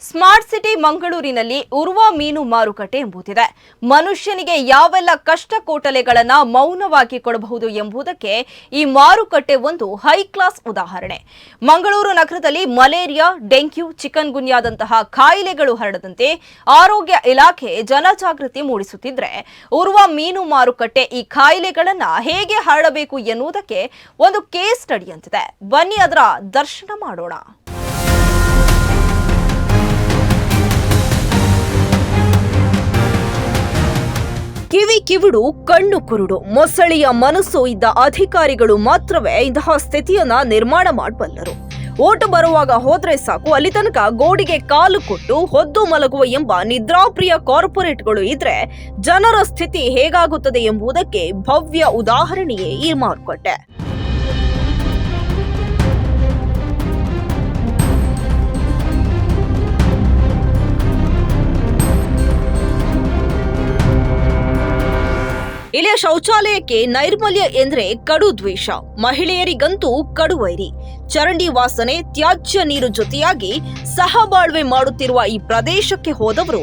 Smart city ಮಂಗಳೂರಿನಲ್ಲಿ ಉರ್ವ ಮೀನು ಮಾರುಕಟ್ಟೆ ಎಂಬುದಿದೆ. ಮನುಷ್ಯನಿಗೆ ಯಾವೆಲ್ಲ ಕಷ್ಟ ಕೋಟಲೆಗಳನ್ನ ಮೌನವಾಗಿ ಕೊಡಬಹುದು ಎಂಬುದಕ್ಕೆ ಈ ಮಾರುಕಟ್ಟೆ ಒಂದು ಹೈ ಕ್ಲಾಸ್ ಉದಾಹರಣೆ. ಮಂಗಳೂರು ನಗರದಲ್ಲಿ ಮಲೇರಿಯಾ, ಡೆಂಗ್ಯೂ ಚಿಕನ್ ಗುನ್ಯಾದಂತಹ ಕಾಯಿಲೆಗಳು ಹರಡದಂತೆ ಆರೋಗ್ಯ ಇಲಾಖೆ ಜನಜಾಗೃತಿ ಮೂಡಿಸುತ್ತಿದ್ರೆ ಉರ್ವ ಮೀನು ಮಾರುಕಟ್ಟೆ ಈ ಕಾಯಿಲೆಗಳನ್ನ ಹೇಗೆ ಹರಡಬೇಕು ಎನ್ನುವುದಕ್ಕೆ ಒಂದು ಕೇಸ್ ಸ್ಟಡಿ ಅಂತಿದೆ. ಬನ್ನಿ ಅದರ ದರ್ಶನ ಮಾಡೋಣ. ಕಿವಿಡು, ಕಣ್ಣು ಕುರುಡು. ಮೊಸಳೆಯ ಮನಸ್ಸು ಇದ್ದ ಅಧಿಕಾರಿಗಳು ಮಾತ್ರವೇ ಇಂತಹ ಸ್ಥಿತಿಯನ್ನ ನಿರ್ಮಾಣ ಮಾಡಬಲ್ಲರು. ಓಟು ಬರುವಾಗ ಹೋದ್ರೆ ಸಾಕು, ಅಲ್ಲಿ ತನಕ ಗೋಡಿಗೆ ಕಾಲು ಕೊಟ್ಟು ಹೊದ್ದು ಮಲಗುವ ಎಂಬ ನಿದ್ರಾಪ್ರಿಯ ಕಾರ್ಪೊರೇಟ್ಗಳು ಇದ್ರೆ ಜನರ ಸ್ಥಿತಿ ಹೇಗಾಗುತ್ತದೆ ಎಂಬುದಕ್ಕೆ ಭವ್ಯ ಉದಾಹರಣೆಯೇ ಈ ಮಾರುಕಟ್ಟೆ. ಇಲ್ಲಿಯ ಶೌಚಾಲಯಕ್ಕೆ ನೈರ್ಮಲ್ಯ ಎಂದ್ರೆ ಕಡು ದ್ವೇಷ. ಮಹಿಳೆಯರಿಗಂತೂ ಕಡು ವೈರಿ. ಚರಂಡಿ ವಾಸನೆ, ತ್ಯಾಜ್ಯ ನೀರು ಜೊತೆಯಾಗಿ ಸಹಬಾಳ್ವೆ ಮಾಡುತ್ತಿರುವ ಈ ಪ್ರದೇಶಕ್ಕೆ ಹೋದವರು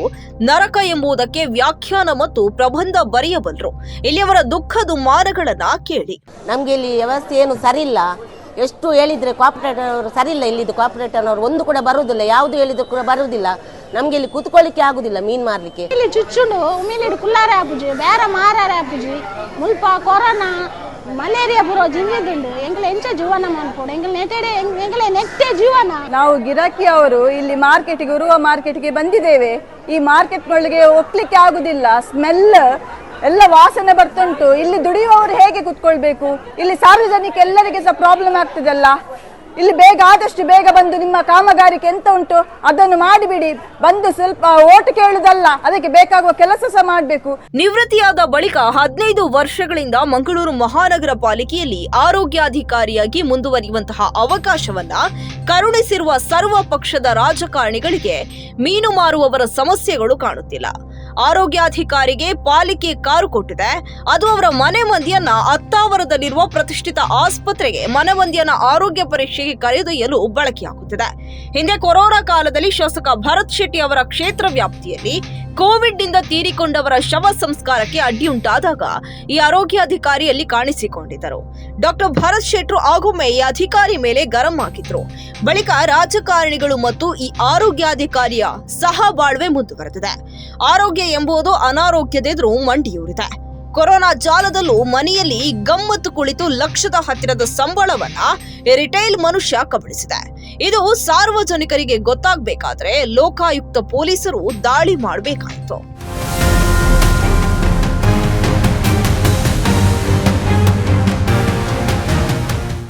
ನರಕ ಎಂಬುದಕ್ಕೆ ವ್ಯಾಖ್ಯಾನ ಮತ್ತು ಪ್ರಬಂಧ ಬರೆಯಬಲ್ಲರು. ಇಲ್ಲಿಯವರ ದುಃಖ ದುಮ್ಮಾನಗಳನ್ನ ಕೇಳಿ. ನಮಗೆ ಇಲ್ಲಿ ವ್ಯವಸ್ಥೆ ಏನು ಸರಿ ಇಲ್ಲ ಎಷ್ಟು ಹೇಳಿದ್ರೆ ಕೋಆಪರೇಟರ್ ಅವರು ಸರಿ ಇಲ್ಲ ಇಲ್ಲಿದ್ದು ಕೋಆಪರೇಟರ್ ಅವರು ಒಂದು ಕೂಡ ಬರುವುದಿಲ್ಲ ಯಾವುದು ಹೇಳಿದ್ರು ಕೂಡ ಬರುವುದಿಲ್ಲ ನಮಗೆ ಇಲ್ಲಿ ಕೂತ್ಕೊಳ್ಳಿಕ್ಕೆ ಆಗುದಿಲ್ಲ ಮೀನ್ ಮಾರ್ಲಿಕ್ಕೆ. ಇಲ್ಲಿ ಚುಚ್ಚುಂಡು ಉಮಿಲಿಡು ಕುಲ್ಲಾರೆ ಆಪುಜಿ ಬೇರೆ ಮಾರಾರೆ ಆಪುಜಿ ಮುಲ್ಪ ಕೊರೋನಾ ಮಲೇರಿಯಾ ಬರೋ ಜಿಂಜಿದುಂಡು ಎಂಗ್ಲ ಎಂಚ ಜೀವನ ಮಾಡ್ಕೊಂಡು. ಎಂಗ್ಲ ನೆತೆಡೆ ಎಂಗ್ಲ ನೆತ್ತೆ ಜೀವನ. ನಾವು ಗಿರಾಕಿ ಅವರು ಇಲ್ಲಿ ಮಾರ್ಕೆಟಿಗೆ ಉರುವ ಮಾರ್ಕೆಟ್ಗೆ ಬಂದಿದ್ದೇವೆ. ಈ ಮಾರ್ಕೆಟ್ ಮಾರ್ಕೆಟ್ಗಳಿಗೆ ಒಪ್ಲಿಕ್ಕೆ ಆಗುದಿಲ್ಲ. ಸ್ಮೆಲ್ ಎಲ್ಲ ವಾಸನೆ ಬರ್ತುಂಟು. ಇಲ್ಲಿ ದುಡಿಯುವವರು ಹೇಗೆ ಕುತ್ಕೊಳ್ಬೇಕು? ಇಲ್ಲಿ ಸಾರ್ವಜನಿಕ ಎಲ್ಲರಿಗೆ ಸಹ ಪ್ರಾಬ್ಲಮ್ ಆಗ್ತದಲ್ಲ. ಇಲ್ಲಿ ಬೇಗ ಆದಷ್ಟು ಬೇಗ ಬಂದು ನಿಮ್ಮ ಕಾಮಗಾರಿಕೆ ಎಂತ ಉಂಟು ಅದನ್ನು ಮಾಡಿಬಿಡಿ. ಬಂದು ಸ್ವಲ್ಪ ಓಟು ಕೇಳುದಲ್ಲ, ಅದಕ್ಕೆ ಬೇಕಾಗುವ ಕೆಲಸ ಸಹ ಮಾಡಬೇಕು. ನಿವೃತ್ತಿಯಾದ ಬಳಿಕ ಹದಿನೈದು ವರ್ಷಗಳಿಂದ ಮಂಗಳೂರು ಮಹಾನಗರ ಪಾಲಿಕೆಯಲ್ಲಿ ಆರೋಗ್ಯಾಧಿಕಾರಿಯಾಗಿ ಮುಂದುವರಿಯುವಂತಹ ಅವಕಾಶವನ್ನ ಕರುಣಿಸಿರುವ ಸರ್ವ ಪಕ್ಷದ ರಾಜಕಾರಣಿಗಳಿಗೆ ಮೀನು ಮಾರುವವರ ಸಮಸ್ಯೆಗಳು ಕಾಣುತ್ತಿಲ್ಲ. ಆರೋಗ್ಯಾಧಿಕಾರಿಗೆ ಪಾಲಿಕೆ ಕಾರು ಕೊಟ್ಟಿದೆ. ಅದು ಅವರ ಮನೆ ಮಂದಿಯನ್ನ ಅತ್ತಾವರದಲ್ಲಿರುವ ಪ್ರತಿಷ್ಠಿತ ಆಸ್ಪತ್ರೆಗೆ ಮನೆ ಮಂದಿಯನ್ನ ಆರೋಗ್ಯ ಪರೀಕ್ಷೆಗೆ ಕರೆದೊಯ್ಯಲು ಬಳಕೆಯಾಗುತ್ತಿದೆ. ಹಿಂದೆ ಕೊರೋನಾ ಕಾಲದಲ್ಲಿ ಶಾಸಕ ಭರತ್ ಶೆಟ್ಟಿ ಅವರ ಕ್ಷೇತ್ರ ವ್ಯಾಪ್ತಿಯಲ್ಲಿ ಕೋವಿಡ್ನಿಂದ ತೀರಿಕೊಂಡವರ ಶವ ಸಂಸ್ಕಾರಕ್ಕೆ ಅಡ್ಡಿಯುಂಟಾದಾಗ ಈ ಆರೋಗ್ಯಾಧಿಕಾರಿಯಲ್ಲಿ ಕಾಣಿಸಿಕೊಂಡಿದ್ದರು. ಡಾಕ್ಟರ್ ಭರತ್ ಶೆಟ್ರು ಆಗೊಮ್ಮೆ ಈ ಅಧಿಕಾರಿ ಮೇಲೆ ಗರಂ ಆಗಿದ್ರು ಬಳಿಕ ರಾಜಕಾರಣಿಗಳು ಮತ್ತು ಈ ಆರೋಗ್ಯಾಧಿಕಾರಿಯ ಸಹ ಬಾಳ್ವೆ ಮುಂದುವರೆದಿದೆ. ಆರೋಗ್ಯ ಎಂಬುದು ಅನಾರೋಗ್ಯದೆದುರು ಮಂಡಿಯೂರಿದೆ. ಕೊರೋನಾ ಜಾಲದಲ್ಲೂ ಮನೆಯಲ್ಲಿ ಗಮ್ಮತ್ತು ಕುಳಿತು ಲಕ್ಷದ ಹತ್ತಿರದ ಸಂಬಳವನ್ನ ರಿಟೇಲ್ ಮನುಷ್ಯ ಕಬಳಿಸಿದೆ. ಇದು ಸಾರ್ವಜನಿಕರಿಗೆ ಗೊತ್ತಾಗಬೇಕಾದ್ರೆ ಲೋಕಾಯುಕ್ತ ಪೊಲೀಸರು ದಾಳಿ ಮಾಡಬೇಕಾಯಿತು.